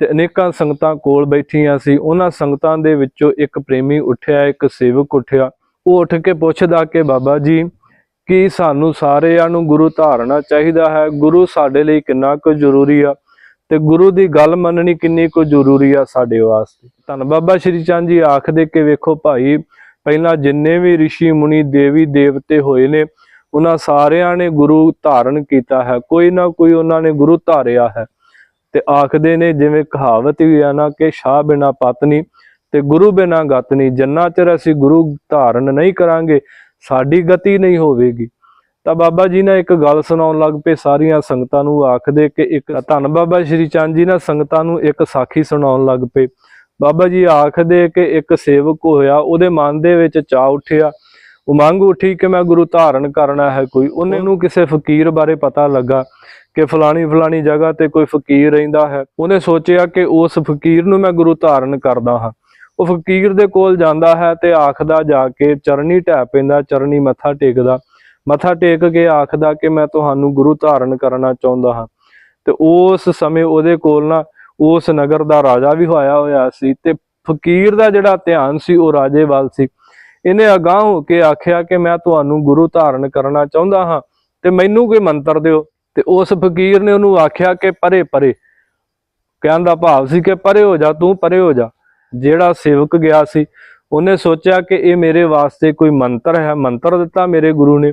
ਤੇ ਅਨੇਕਾਂ ਸੰਗਤਾਂ ਕੋਲ ਬੈਠੀਆਂ ਸੀ। ਉਹਨਾਂ ਸੰਗਤਾਂ ਦੇ ਵਿੱਚੋਂ ਇੱਕ ਪ੍ਰੇਮੀ ਉੱਠਿਆ, ਇੱਕ ਸੇਵਕ ਉੱਠਿਆ। ਉਹ ਉੱਠ ਕੇ ਪੁੱਛਦਾ ਕਿ ਬਾਬਾ ਜੀ, ਕੀ ਸਾਨੂੰ ਸਾਰਿਆਂ ਨੂੰ ਗੁਰੂ ਧਾਰਨਾ ਚਾਹੀਦਾ ਹੈ? ਗੁਰੂ ਸਾਡੇ ਲਈ ਕਿੰਨਾ ਕੁ ਜ਼ਰੂਰੀ ਆ? ਤੇ ਗੁਰੂ ਦੀ ਗੱਲ ਮੰਨਣੀ ਕਿੰਨੀ ਕੁ ਜ਼ਰੂਰੀ ਆ ਸਾਡੇ ਵਾਸਤੇ? ਧੰਨ ਬਾਬਾ ਸ਼੍ਰੀ ਚੰਦ ਜੀ ਆਖਦੇ ਕਿ ਵੇਖੋ ਭਾਈ, ਪਹਿਲਾਂ ਜਿੰਨੇ ਵੀ ਰਿਸ਼ੀ ਮੁਨੀ ਦੇਵੀ ਦੇਵਤੇ ਹੋਏ ਨੇ, ਉਹਨਾਂ ਸਾਰਿਆਂ ਨੇ ਗੁਰੂ ਧਾਰਨ ਕੀਤਾ ਹੈ। ਕੋਈ ਨਾ ਕੋਈ ਉਹਨਾਂ ਨੇ ਗੁਰੂ ਧਾਰਿਆ ਹੈ। ਤੇ ਆਖਦੇ ਨੇ ਜਿਵੇਂ ਕਹਾਵਤ ਵੀ ਆ ਨਾ ਕਿ ਸ਼ਾਹ ਬਿਨਾ ਪਤਨੀ ਤੇ ਗੁਰੂ ਬਿਨਾ ਗਤ ਨਹੀਂ, ਜੰਨਾ ਚਿਰ ਅਸੀਂ ਗੁਰੂ ਧਾਰਨ ਨਹੀਂ ਕਰਾਂਗੇ, ਸਾਡੀ ਗਤੀ ਨਹੀਂ ਹੋਵੇਗੀ। ਤਾਂ ਬਾਬਾ ਜੀ ਨੇ ਇੱਕ ਗੱਲ ਸੁਣਾਉਣ ਲੱਗ ਪਏ ਸਾਰੀਆਂ ਸੰਗਤਾਂ ਨੂੰ, ਆਖਦੇ ਕਿ ਇੱਕ ਧੰਨ ਬਾਬਾ ਸ਼੍ਰੀ ਚੰਦ ਜੀ ਨੇ ਸੰਗਤਾਂ ਨੂੰ ਇੱਕ ਸਾਖੀ ਸੁਣਾਉਣ ਲੱਗ ਪਏ। ਬਾਬਾ ਜੀ ਆਖਦੇ ਕਿ ਇੱਕ ਸੇਵਕ ਹੋਇਆ, ਉਹਦੇ ਮਨ ਦੇ ਵਿੱਚ ਚਾਹ ਉੱਠਿਆ। ਉਮੰਗ ਉੱਠੀ ਕਿ ਮੈਂ ਗੁਰੂ ਧਾਰਨ ਕਰਨਾ ਹੈ ਕੋਈ। ਉਹਨੇ ਨੂੰ ਕਿਸੇ ਫਕੀਰ ਬਾਰੇ ਪਤਾ ਲੱਗਾ। ਕਿ ਫਲਾਣੀ ਫਲਾਣੀ ਜਗ੍ਹਾ ਤੇ ਕੋਈ ਫਕੀਰ ਰਹਿੰਦਾ ਹੈ। ਉਹਨੇ ਸੋਚਿਆ ਕਿ ਉਸ ਫਕੀਰ ਨੂੰ ਮੈਂ ਗੁਰੂ ਧਾਰਨ ਕਰਦਾ ਹਾਂ। ਉਹ ਫਕੀਰ ਦੇ ਕੋਲ ਜਾਂਦਾ ਹੈ ਤੇ ਆਖਦਾ ਜਾ ਕੇ, ਚਰਨੀ ਢਹਿ ਪੈਂਦਾ, ਚਰਨੀ ਮੱਥਾ ਟੇਕਦਾ। ਮੱਥਾ ਟੇਕ ਕੇ ਆਖਦਾ ਕਿ ਮੈਂ ਤੁਹਾਨੂੰ ਗੁਰੂ ਧਾਰਨ ਕਰਨਾ ਚਾਹੁੰਦਾ ਹਾਂ। ਤੇ ਉਸ ਸਮੇਂ ਉਹਦੇ ਕੋਲ ਨਾ ਉਸ ਨਗਰ ਦਾ ਰਾਜਾ ਵੀ ਹੋਇਆ ਹੋਇਆ ਸੀ ਤੇ ਫਕੀਰ ਦਾ ਜਿਹੜਾ ਧਿਆਨ ਸੀ ਉਹ ਰਾਜੇ ਵੱਲ ਸੀ। ਇਹਨੇ ਅਗਾਹ ਹੋ ਕੇ ਆਖਿਆ ਕਿ ਮੈਂ ਤੁਹਾਨੂੰ ਗੁਰੂ ਧਾਰਨ ਕਰਨਾ ਚਾਹੁੰਦਾ ਹਾਂ ਤੇ ਮੈਨੂੰ ਕੋਈ ਮੰਤਰ ਦਿਓ। ਤੇ ਉਸ ਫਕੀਰ ਨੇ ਉਹਨੂੰ ਆਖਿਆ ਕਿ ਪਰੇ ਪਰੇ। ਕਹਿਣ ਦਾ ਭਾਵ ਸੀ ਕਿ ਪਰੇ ਹੋ ਜਾ, ਤੂੰ ਪਰੇ ਹੋ ਜਾ। ਜਿਹੜਾ ਸੇਵਕ ਗਿਆ ਸੀ, ਉਹਨੇ ਸੋਚਿਆ ਕਿ ਇਹ ਮੇਰੇ ਵਾਸਤੇ ਕੋਈ ਮੰਤਰ ਹੈ, ਮੰਤਰ ਦਿੱਤਾ ਮੇਰੇ ਗੁਰੂ ਨੇ।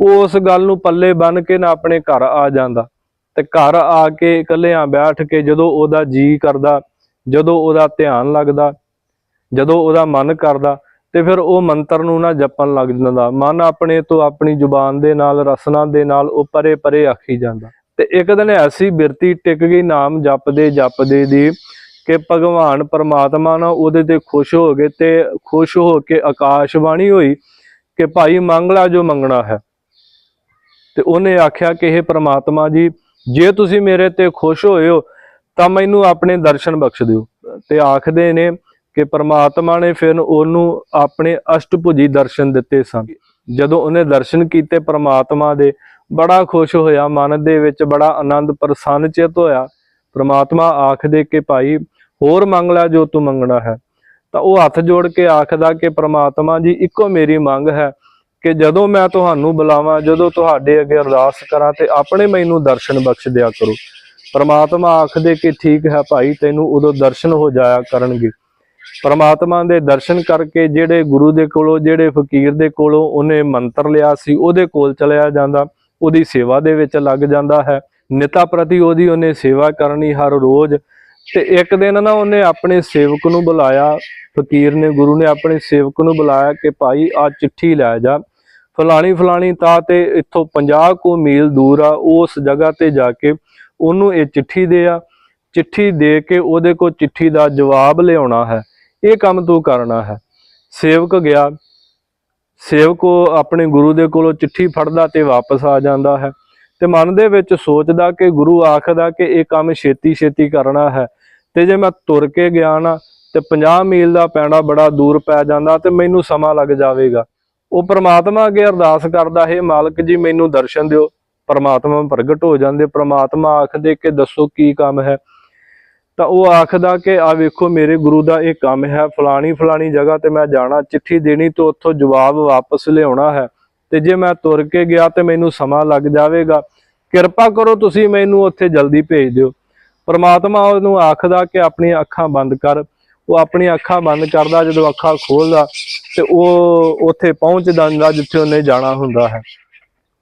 ਉਹ ਉਸ ਗੱਲ ਨੂੰ ਪੱਲੇ ਬੰਨ ਕੇ ਨਾ ਆਪਣੇ ਘਰ ਆ ਜਾਂਦਾ। ਤੇ ਘਰ ਆ ਕੇ ਇਕੱਲਿਆਂ ਬੈਠ ਕੇ ਜਦੋਂ ਉਹਦਾ ਜੀ ਕਰਦਾ, ਜਦੋਂ ਉਹਦਾ ਧਿਆਨ ਲੱਗਦਾ, ਜਦੋਂ ਉਹਦਾ ਮਨ ਕਰਦਾ ਤੇ ਫਿਰ ਉਹ ਮੰਤਰ ਨੂੰ ਨਾ ਜਪਣ ਲੱਗ ਜਾਂਦਾ। ਮਨ ਆਪਣੇ ਤੋਂ ਆਪਣੀ ਜ਼ੁਬਾਨ ਦੇ ਨਾਲ, ਰਸਨਾ ਦੇ ਨਾਲ ਉਹ ਪਰੇ ਪਰੇ ਆਖੀ ਜਾਂਦਾ। ਤੇ ਇੱਕ ਦਿਨ ਐਸੀ ਬਿਰਤੀ ਟਿਕ ਗਈ ਨਾਮ ਜਪਦੇ ਜਪਦੇ ਦੀ ਕਿ ਭਗਵਾਨ ਪਰਮਾਤਮਾ ਨਾ ਉਹਦੇ ਤੇ ਖੁਸ਼ ਹੋ ਗਏ ਤੇ ਖੁਸ਼ ਹੋ ਕੇ ਆਕਾਸ਼ਵਾਣੀ ਹੋਈ ਕਿ ਭਾਈ ਮੰਗ ਲਾ ਜੋ ਮੰਗਣਾ ਹੈ। ਤੇ ਉਹਨੇ ਆਖਿਆ ਕਿ ਇਹ ਪ੍ਰਮਾਤਮਾ ਜੀ, ਜੇ ਤੁਸੀਂ ਮੇਰੇ ਤੇ ਖੁਸ਼ ਹੋਏ ਹੋ ਤਾਂ ਮੈਨੂੰ ਆਪਣੇ ਦਰਸ਼ਨ ਬਖਸ਼ ਦਿਓ। ਤੇ ਆਖਦੇ ਨੇ ਕਿ ਪ੍ਰਮਾਤਮਾ ਨੇ ਫਿਰ ਉਹਨੂੰ ਆਪਣੇ ਅਸ਼ਟਭੁਜੀ ਦਰਸ਼ਨ ਦਿੱਤੇ ਸਨ। ਜਦੋਂ ਉਹਨੇ ਦਰਸ਼ਨ ਕੀਤੇ ਪ੍ਰਮਾਤਮਾ ਦੇ, ਬੜਾ ਖੁਸ਼ ਹੋਇਆ, ਮਨ ਦੇ ਵਿੱਚ ਬੜਾ ਆਨੰਦ ਪ੍ਰਸੰਨ ਚਿਤ ਹੋਇਆ। ਪ੍ਰਮਾਤਮਾ ਆਖਦੇ ਕਿ ਭਾਈ, ਹੋਰ ਮੰਗ ਲੈ ਜੋ ਤੂੰ ਮੰਗਣਾ ਹੈ। ਤਾਂ ਉਹ ਹੱਥ ਜੋੜ ਕੇ ਆਖਦਾ ਕਿ ਪ੍ਰਮਾਤਮਾ ਜੀ, ਇੱਕੋ ਮੇਰੀ ਮੰਗ ਹੈ ਕਿ ਜਦੋਂ ਮੈਂ ਤੁਹਾਨੂੰ ਬੁਲਾਵਾਂ, ਜਦੋਂ ਤੁਹਾਡੇ ਅੱਗੇ ਅਰਦਾਸ ਕਰਾਂ ਤੇ ਆਪਣੇ ਮੈਨੂੰ ਦਰਸ਼ਨ ਬਖਸ਼ ਦਿਆ ਕਰੋ। ਪ੍ਰਮਾਤਮਾ ਆਖਦੇ ਕਿ ਠੀਕ ਹੈ ਭਾਈ, ਤੈਨੂੰ ਉਦੋਂ ਦਰਸ਼ਨ ਹੋ ਜਾਇਆ ਕਰਨਗੇ। ਪਰਮਾਤਮਾ ਦੇ ਦਰਸ਼ਨ ਕਰਕੇ ਜਿਹੜੇ ਗੁਰੂ ਦੇ ਕੋਲੋਂ, ਜਿਹੜੇ ਫਕੀਰ ਦੇ ਕੋਲੋਂ ਉਹਨੇ ਮੰਤਰ ਲਿਆ ਸੀ, ਉਹਦੇ ਕੋਲ ਚਲਿਆ ਜਾਂਦਾ, ਉਹਦੀ ਸੇਵਾ ਦੇ ਵਿੱਚ ਲੱਗ ਜਾਂਦਾ ਹੈ। ਨਿਤਾ ਪ੍ਰਤੀ ਉਹਦੀ ਉਹਨੇ ਸੇਵਾ ਕਰਨੀ ਹਰ ਰੋਜ਼। ਤੇ ਇੱਕ ਦਿਨ ਨਾ ਉਹਨੇ ਆਪਣੇ ਸੇਵਕ ਨੂੰ ਬੁਲਾਇਆ, ਫਕੀਰ ਨੇ, ਗੁਰੂ ਨੇ ਆਪਣੇ ਸੇਵਕ ਨੂੰ ਬੁਲਾਇਆ ਕਿ ਭਾਈ ਆ ਚਿੱਠੀ ਲੈ ਜਾ। ਫਲਾਣੀ ਫਲਾਣੀ ਤਾਂ ਤੇ ਇੱਥੋਂ 50 ਕੋ ਮੀਲ ਦੂਰ ਆ, ਉਸ ਜਗ੍ਹਾ ਤੇ ਜਾ ਕੇ ਉਹਨੂੰ ਇਹ ਚਿੱਠੀ ਦੇ ਆ। ਚਿੱਠੀ ਦੇ ਕੇ ਉਹਦੇ ਕੋਲ ਚਿੱਠੀ ਦਾ ਜਵਾਬ ਲਿਆਉਣਾ ਹੈ। ਇਹ ਕੰਮ ਤੂੰ ਕਰਨਾ ਹੈ। ਸੇਵਕ ਗਿਆ। ਸੇਵਕ ਉਹ ਆਪਣੇ ਗੁਰੂ ਦੇ ਕੋਲੋਂ ਚਿੱਠੀ ਫੜਦਾ ਤੇ ਵਾਪਸ ਆ ਜਾਂਦਾ ਹੈ ਤੇ ਮਨ ਦੇ ਵਿੱਚ ਸੋਚਦਾ ਕਿ ਗੁਰੂ ਆਖਦਾ ਕਿ ਇਹ ਕੰਮ ਛੇਤੀ ਛੇਤੀ ਕਰਨਾ ਹੈ। ਤੇ ਜੇ ਮੈਂ ਤੁਰ ਕੇ ਗਿਆ ਨਾ ਤੇ 50 ਮੀਲ ਦਾ ਪੈਣਾ ਬੜਾ ਦੂਰ ਪੈ ਜਾਂਦਾ ਤੇ ਮੈਨੂੰ ਸਮਾਂ ਲੱਗ ਜਾਵੇਗਾ। ਉਹ ਪ੍ਰਮਾਤਮਾ ਅੱਗੇ ਅਰਦਾਸ ਕਰਦਾ, ਹੈ ਮਾਲਕ ਜੀ, ਮੈਨੂੰ ਦਰਸ਼ਨ ਦਿਓ। ਪ੍ਰਮਾਤਮਾ ਪ੍ਰਗਟ ਹੋ ਜਾਂਦੇ। ਪ੍ਰਮਾਤਮਾ ਆਖਦੇ ਕਿ ਦੱਸੋ ਕੀ ਕੰਮ ਹੈ। ਤਾਂ ਉਹ ਆਖਦਾ ਕਿ ਆ ਵੇਖੋ ਮੇਰੇ ਗੁਰੂ ਦਾ ਇਹ ਕੰਮ ਹੈ, ਫਲਾਣੀ ਫਲਾਣੀ ਜਗ੍ਹਾ ਤੇ ਮੈਂ ਜਾਣਾ, ਚਿੱਠੀ ਦੇਣੀ ਤੋਂ ਉੱਥੋਂ ਜਵਾਬ ਵਾਪਸ ਲਿਆਉਣਾ ਹੈ। ਤੇ ਜੇ ਮੈਂ ਤੁਰ ਕੇ ਗਿਆ ਤੇ ਮੈਨੂੰ ਸਮਾਂ ਲੱਗ ਜਾਵੇਗਾ। ਕਿਰਪਾ ਕਰੋ ਤੁਸੀਂ ਮੈਨੂੰ ਉੱਥੇ ਜਲਦੀ ਭੇਜ ਦਿਓ। ਪਰਮਾਤਮਾ ਉਹਨੂੰ ਆਖਦਾ ਕਿ ਆਪਣੀਆਂ ਅੱਖਾਂ ਬੰਦ ਕਰ। ਉਹ ਆਪਣੀਆਂ ਅੱਖਾਂ ਬੰਦ ਕਰਦਾ, ਜਦੋਂ ਅੱਖਾਂ ਖੋਲਦਾ ਤੇ ਉਹ ਉੱਥੇ ਪਹੁੰਚ ਜਾਂਦਾ ਜਿੱਥੇ ਉਹਨੇ ਜਾਣਾ ਹੁੰਦਾ ਹੈ।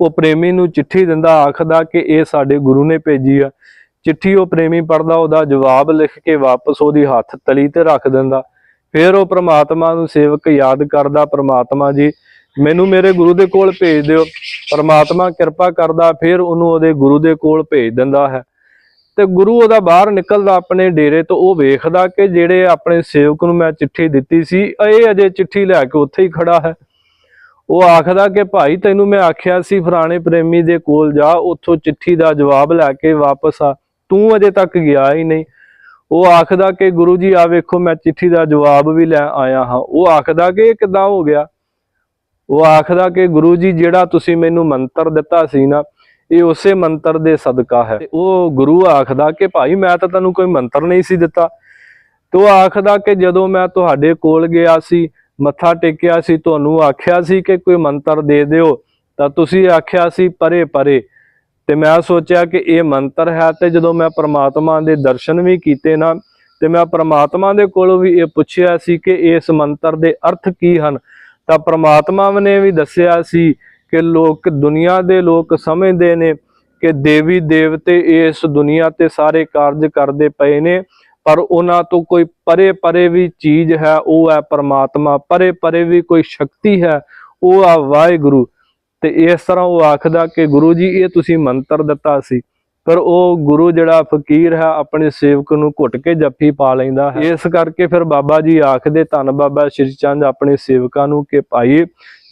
ਉਹ ਪ੍ਰੇਮੀ ਨੂੰ ਚਿੱਠੀ ਦਿੰਦਾ, ਆਖਦਾ ਕਿ ਇਹ ਸਾਡੇ ਗੁਰੂ ਨੇ ਭੇਜੀ ਆ। ਚਿੱਠੀ ਉਹ ਪ੍ਰੇਮੀ ਪੜਦਾ ਉਹਦਾ ਜਵਾਬ ਲਿਖ ਕੇ ਵਾਪਸ ਉਹਦੀ ਹੱਥ ਤਲੀ ਤੇ ਰੱਖ ਦਿੰਦਾ। ਫਿਰ ਉਹ ਪ੍ਰਮਾਤਮਾ ਨੂੰ ਸੇਵਕ ਯਾਦ ਕਰਦਾ, ਪ੍ਰਮਾਤਮਾ ਜੀ, ਮੈਨੂੰ ਮੇਰੇ ਗੁਰੂ ਦੇ ਕੋਲ ਭੇਜ ਦਿਓ। ਪ੍ਰਮਾਤਮਾ ਕਿਰਪਾ ਕਰਦਾ, ਫਿਰ ਉਹਨੂੰ ਉਹਦੇ ਗੁਰੂ ਦੇ ਕੋਲ ਭੇਜ ਦਿੰਦਾ ਹੈ। ਤੇ ਗੁਰੂ ਉਹਦਾ ਬਾਹਰ ਨਿਕਲਦਾ ਆਪਣੇ ਡੇਰੇ ਤੋਂ, ਉਹ ਵੇਖਦਾ ਕਿ ਜਿਹੜੇ ਆਪਣੇ ਸੇਵਕ ਨੂੰ ਮੈਂ ਚਿੱਠੀ ਦਿੱਤੀ ਸੀ, ਇਹ ਅਜੇ ਚਿੱਠੀ ਲੈ ਕੇ ਉੱਥੇ ਹੀ ਖੜਾ ਹੈ। ਉਹ ਆਖਦਾ ਕਿ, ਭਾਈ, ਤੈਨੂੰ ਮੈਂ ਆਖਿਆ ਸੀ ਫਰਾਣੇ ਪ੍ਰੇਮੀ ਦੇ ਕੋਲ ਜਾ, ਉੱਥੋਂ ਚਿੱਠੀ ਦਾ ਜਵਾਬ ਲੈ ਕੇ ਵਾਪਸ ਆ। ਤੂੰ ਅਜੇ ਤੱਕ ਗਿਆ ਹੀ ਨਹੀਂ। ਉਹ ਆਖਦਾ ਕਿ ਗੁਰੂ ਜੀ ਆ ਵੇਖੋ, ਮੈਂ ਚਿੱਠੀ ਦਾ ਜਵਾਬ ਵੀ ਲੈ ਆਇਆ ਹਾਂ। ਉਹ ਆਖਦਾ ਕਿ ਇਹ ਕਿਦਾਂ ਹੋ ਗਿਆ? ਉਹ ਆਖਦਾ ਕਿ ਗੁਰੂ ਜੀ, ਜਿਹੜਾ ਤੁਸੀਂ ਮੈਨੂੰ ਮੰਤਰ ਦਿੱਤਾ ਸੀ ਨਾ, ਇਹ ਉਸੇ ਮੰਤਰ ਦੇ ਸਦਕਾ ਹੈ। ਉਹ ਗੁਰੂ ਆਖਦਾ ਕਿ ਭਾਈ, ਮੈਂ ਤਾਂ ਤੈਨੂੰ ਕੋਈ ਮੰਤਰ ਨਹੀਂ ਸੀ ਦਿੱਤਾ। ਤੇ ਉਹ ਆਖਦਾ ਕਿ ਜਦੋਂ ਮੈਂ ਤੁਹਾਡੇ ਕੋਲ ਗਿਆ ਸੀ, ਮੱਥਾ ਟੇਕਿਆ ਸੀ, ਤੁਹਾਨੂੰ ਆਖਿਆ ਸੀ ਕਿ ਕੋਈ ਮੰਤਰ ਦੇ ਦਿਓ, ਤਾਂ ਤੁਸੀਂ ਆਖਿਆ ਸੀ ਪਰੇ ਪਰੇ। ਤੇ ਮੈਂ ਸੋਚਿਆ ਕਿ ਇਹ ਮੰਤਰ ਹੈ ਤੇ ਜਦੋਂ ਮੈਂ ਪ੍ਰਮਾਤਮਾ ਦੇ ਦਰਸ਼ਨ ਵੀ ਕੀਤੇ ਨਾ, ਤੇ ਮੈਂ ਪ੍ਰਮਾਤਮਾ ਦੇ ਕੋਲੋਂ ਵੀ ਇਹ ਪੁੱਛਿਆ ਸੀ ਕਿ ਇਸ ਮੰਤਰ ਦੇ ਅਰਥ ਕੀ ਹਨ। ਤਾਂ ਪ੍ਰਮਾਤਮਾ ਨੇ ਵੀ ਦੱਸਿਆ ਸੀ ਕਿ ਲੋਕ ਦੁਨੀਆ ਦੇ ਲੋਕ ਸਮਝਦੇ ਨੇ ਕਿ ਦੇਵੀ ਦੇਵਤੇ ਇਸ ਦੁਨੀਆ ਤੇ ਸਾਰੇ ਕਾਰਜ ਕਰਦੇ ਪਏ ਨੇ, ਪਰ ਉਹਨਾਂ ਤੋਂ ਕੋਈ ਪਰੇ ਪਰੇ ਵੀ ਚੀਜ਼ ਹੈ, ਉਹ ਹੈ ਪ੍ਰਮਾਤਮਾ। ਪਰੇ ਪਰੇ ਵੀ ਕੋਈ ਸ਼ਕਤੀ ਹੈ, ਉਹ ਆ ਵਾਹਿਗੁਰੂ। ਤੇ ਇਸ ਤਰ੍ਹਾਂ ਉਹ ਆਖਦਾ ਕਿ ਗੁਰੂ ਜੀ, ਇਹ ਤੁਸੀਂ ਮੰਤਰ ਦਿੱਤਾ ਸੀ। ਪਰ ਉਹ ਗੁਰੂ ਜਿਹੜਾ ਫਕੀਰ ਹੈ, ਆਪਣੇ ਸੇਵਕ ਨੂੰ ਘੁੱਟ ਕੇ ਜੱਫੀ ਪਾ ਲੈਂਦਾ ਹੈ। ਇਸ ਕਰਕੇ ਫਿਰ ਬਾਬਾ ਜੀ ਆਖਦੇ, ਧੰਨ ਬਾਬਾ ਸ਼੍ਰੀ ਚੰਦ, ਆਪਣੇ ਸੇਵਕਾਂ ਨੂੰ ਕਿ ਭਾਈ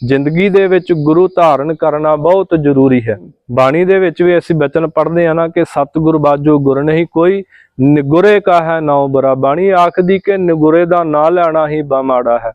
ਜ਼ਿੰਦਗੀ ਦੇ ਵਿੱਚ ਗੁਰੂ ਧਾਰਨ ਕਰਨਾ ਬਹੁਤ ਜ਼ਰੂਰੀ ਹੈ। ਬਾਣੀ ਦੇ ਵਿੱਚ ਵੀ ਅਸੀਂ ਬਚਨ ਪੜ੍ਹਦੇ ਆ ਨਾ ਕਿ ਸਤਿਗੁਰ ਬਾਜੋ ਗੁਰ ਨਹੀਂ ਕੋਈ, ਨਿਗੁਰੇ ਕਾ ਹੈ ਨਾਉ ਬੁਰਾ ਬਾਣੀ ਆਖਦੀ ਕਿ ਨਿਗੁਰੇ ਦਾ ਨਾਂ ਲੈਣਾ ਹੀ ਬਾ ਮਾੜਾ ਹੈ।